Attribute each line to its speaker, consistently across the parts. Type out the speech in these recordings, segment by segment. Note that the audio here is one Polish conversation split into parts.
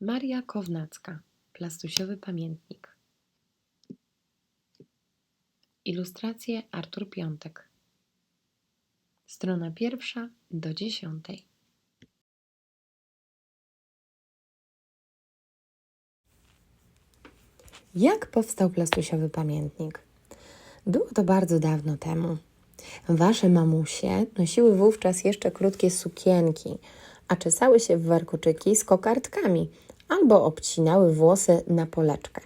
Speaker 1: Maria Kownacka, plastusiowy pamiętnik. Ilustracje Artur Piątek. Strona pierwsza do dziesiątej.
Speaker 2: Jak powstał plastusiowy pamiętnik? Było to bardzo dawno temu. Wasze mamusie nosiły wówczas jeszcze krótkie sukienki, a czesały się w warkoczyki z kokardkami albo obcinały włosy na poleczkę.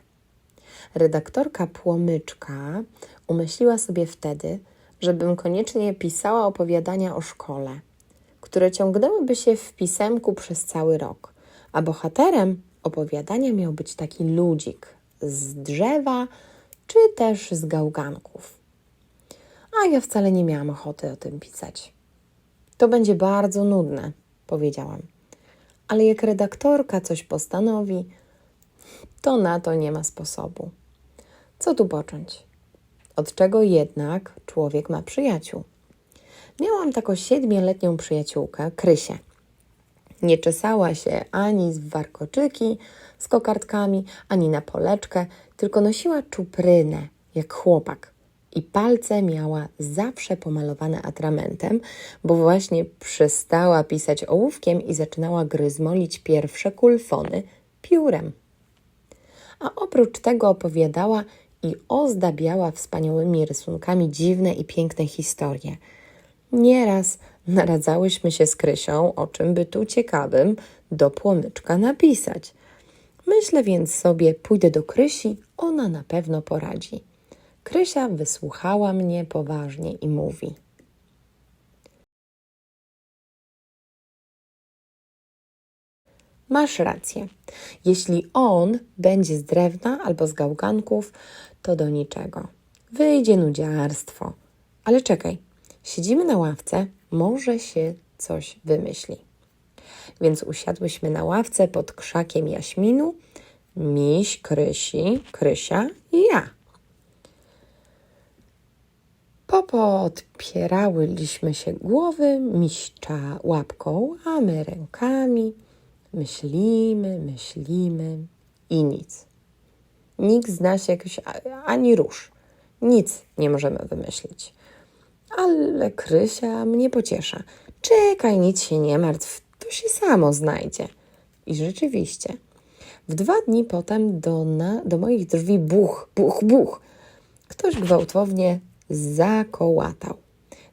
Speaker 2: Redaktorka Płomyczka umyśliła sobie wtedy, żebym koniecznie pisała opowiadania o szkole, które ciągnęłyby się w pisemku przez cały rok, a bohaterem opowiadania miał być taki ludzik z drzewa czy też z gałganków. A ja wcale nie miałam ochoty o tym pisać. To będzie bardzo nudne, powiedziałam. Ale jak redaktorka coś postanowi, to na to nie ma sposobu. Co tu począć? Od czego jednak człowiek ma przyjaciół? Miałam taką siedmioletnią przyjaciółkę, Krysię. Nie czesała się ani w warkoczyki z kokardkami, ani na poleczkę, tylko nosiła czuprynę, jak chłopak. I palce miała zawsze pomalowane atramentem, bo właśnie przestała pisać ołówkiem i zaczynała gryzmolić pierwsze kulfony piórem. A oprócz tego opowiadała i ozdabiała wspaniałymi rysunkami dziwne i piękne historie. Nieraz naradzałyśmy się z Krysią, o czym by tu ciekawym do płomyczka napisać. Myślę więc sobie, pójdę do Krysi, ona na pewno poradzi. Krysia wysłuchała mnie poważnie i mówi: Masz rację. Jeśli on będzie z drewna albo z gałganków, to do niczego. Wyjdzie nudziarstwo. Ale czekaj, siedzimy na ławce, może się coś wymyśli. Więc usiadłyśmy na ławce pod krzakiem jaśminu, miś, Krysi, Krysia i ja. Popodpierałyśmy się głowy, miścza łapką, a my rękami. Myślimy, myślimy i nic. Nikt z nas jakoś ani rusz. Nic nie możemy wymyślić. Ale Krysia mnie pociesza. Czekaj, nic się nie martw, to się samo znajdzie. I rzeczywiście, w dwa dni potem do, na, do moich drzwi buch, buch, buch. Ktoś gwałtownie zakołatał.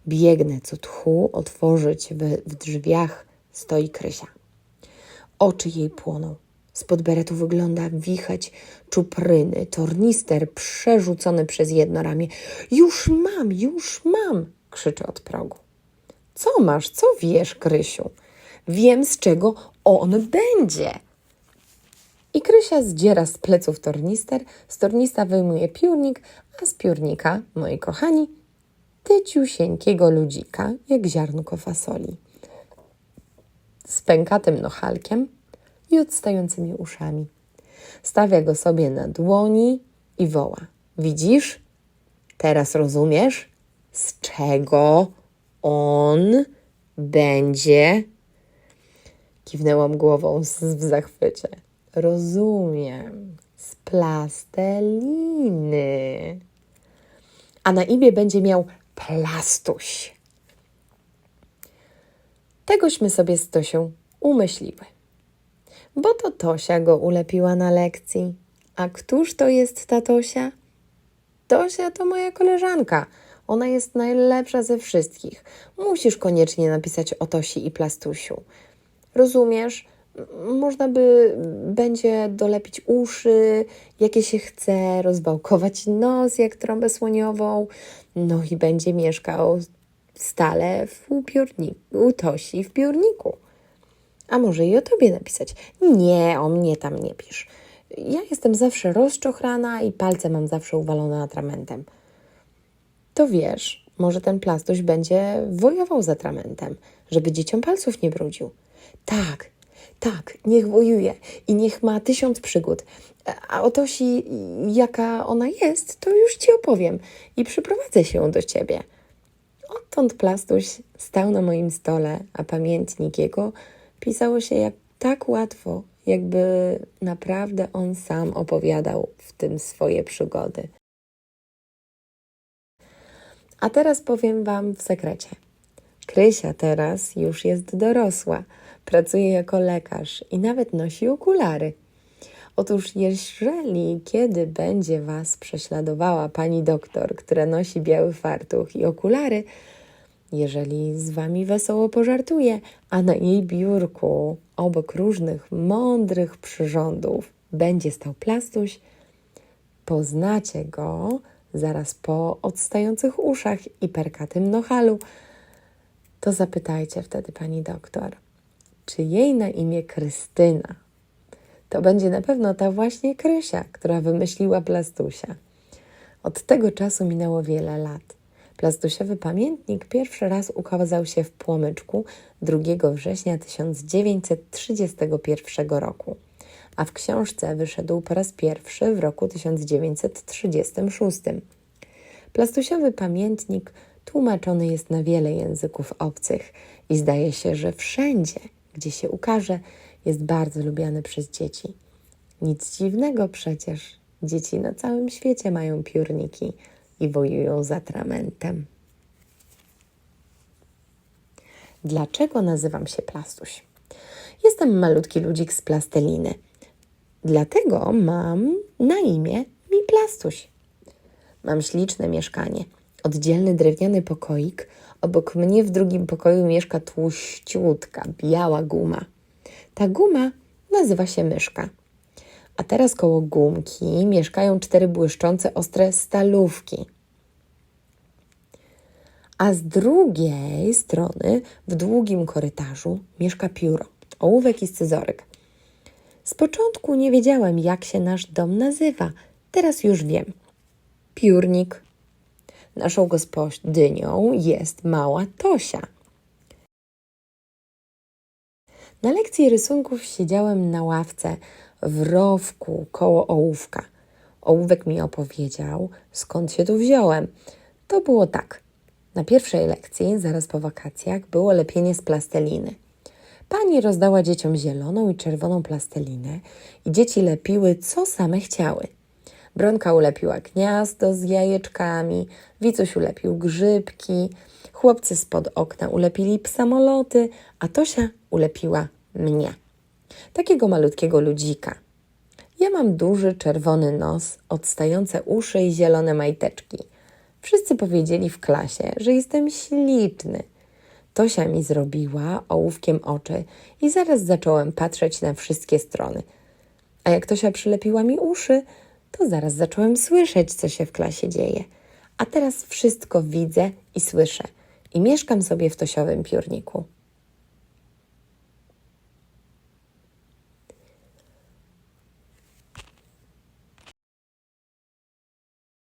Speaker 2: Biegnę co tchu otworzyć w, w drzwiach stoi Krysia. Oczy jej płoną. Spod beretu wygląda wichać czupryny, tornister przerzucony przez jedno ramię. Już mam, już mam, krzyczy od progu. Co masz, co wiesz, Krysiu? Wiem, z czego on będzie. I Krysia zdziera z pleców tornister, z tornista wyjmuje piórnik, a z piórnika, moi kochani, tyciusieńkiego ludzika, jak ziarnko fasoli. Z pękatym nochalkiem i odstającymi uszami. Stawia go sobie na dłoni i woła. Widzisz? Teraz rozumiesz, z czego on będzie? Kiwnęłam głową w zachwycie. Rozumiem. Z plasteliny. A na imię będzie miał Plastuś. Tegośmy sobie z Tosią umyśliły. Bo to Tosia go ulepiła na lekcji. A któż to jest ta Tosia? Tosia to moja koleżanka. Ona jest najlepsza ze wszystkich. Musisz koniecznie napisać o Tosi i Plastusiu. Rozumiesz? Można by będzie dolepić uszy, jakie się chce, rozwałkować nos jak trąbę słoniową, no i będzie mieszkał stale w piórniku, u Tosi w piórniku. A może i o tobie napisać? Nie, o mnie tam nie pisz. Ja jestem zawsze rozczochrana i palce mam zawsze uwalone atramentem. To wiesz, może ten plastuś będzie wojował z atramentem, żeby dzieciom palców nie brudził. Tak, tak, niech wojuje i niech ma tysiąc przygód. A o Tosi, jaka ona jest, to już ci opowiem i przyprowadzę się do ciebie. Odtąd plastuś stał na moim stole, a pamiętnik jego pisało się jak tak łatwo, jakby naprawdę on sam opowiadał w tym swoje przygody. A teraz powiem Wam w sekrecie. Krysia teraz już jest dorosła, pracuje jako lekarz i nawet nosi okulary. Otóż, jeżeli kiedy będzie Was prześladowała pani doktor, która nosi biały fartuch i okulary, jeżeli z Wami wesoło pożartuje, a na jej biurku obok różnych mądrych przyrządów będzie stał plastuś, poznacie go zaraz po odstających uszach i perkatym nohalu, to zapytajcie wtedy pani doktor, czy jej na imię Krystyna to będzie na pewno ta właśnie Krysia, która wymyśliła plastusia. Od tego czasu minęło wiele lat. Plastusiowy pamiętnik pierwszy raz ukazał się w Płomyczku 2 września 1931 roku, a w książce wyszedł po raz pierwszy w roku 1936. Plastusiowy pamiętnik tłumaczony jest na wiele języków obcych i zdaje się, że wszędzie, gdzie się ukaże, jest bardzo lubiany przez dzieci. Nic dziwnego przecież, dzieci na całym świecie mają piórniki i wojują z atramentem. Dlaczego nazywam się Plastuś? Jestem malutki ludzik z plasteliny. Dlatego mam na imię mi Plastuś. Mam śliczne mieszkanie, oddzielny drewniany pokoik. Obok mnie w drugim pokoju mieszka tłuściutka, biała guma. Ta guma nazywa się myszka. A teraz koło gumki mieszkają cztery błyszczące, ostre stalówki. A z drugiej strony, w długim korytarzu, mieszka pióro, ołówek i scyzoryk. Z początku nie wiedziałem, jak się nasz dom nazywa. Teraz już wiem. Piórnik. Naszą gospodynią jest mała Tosia. Na lekcji rysunków siedziałem na ławce w rowku koło ołówka. Ołówek mi opowiedział, skąd się tu wziąłem. To było tak. Na pierwszej lekcji, zaraz po wakacjach, było lepienie z plasteliny. Pani rozdała dzieciom zieloną i czerwoną plastelinę i dzieci lepiły, co same chciały. Bronka ulepiła gniazdo z jajeczkami, Wicuś ulepił grzybki, chłopcy spod okna ulepili samoloty, a Tosia ulepiła mnie. Takiego malutkiego ludzika. Ja mam duży czerwony nos, odstające uszy i zielone majteczki. Wszyscy powiedzieli w klasie, że jestem śliczny. Tosia mi zrobiła ołówkiem oczy i zaraz zacząłem patrzeć na wszystkie strony. A jak Tosia przylepiła mi uszy, to zaraz zacząłem słyszeć, co się w klasie dzieje. A teraz wszystko widzę i słyszę. I mieszkam sobie w Tosiowym piórniku.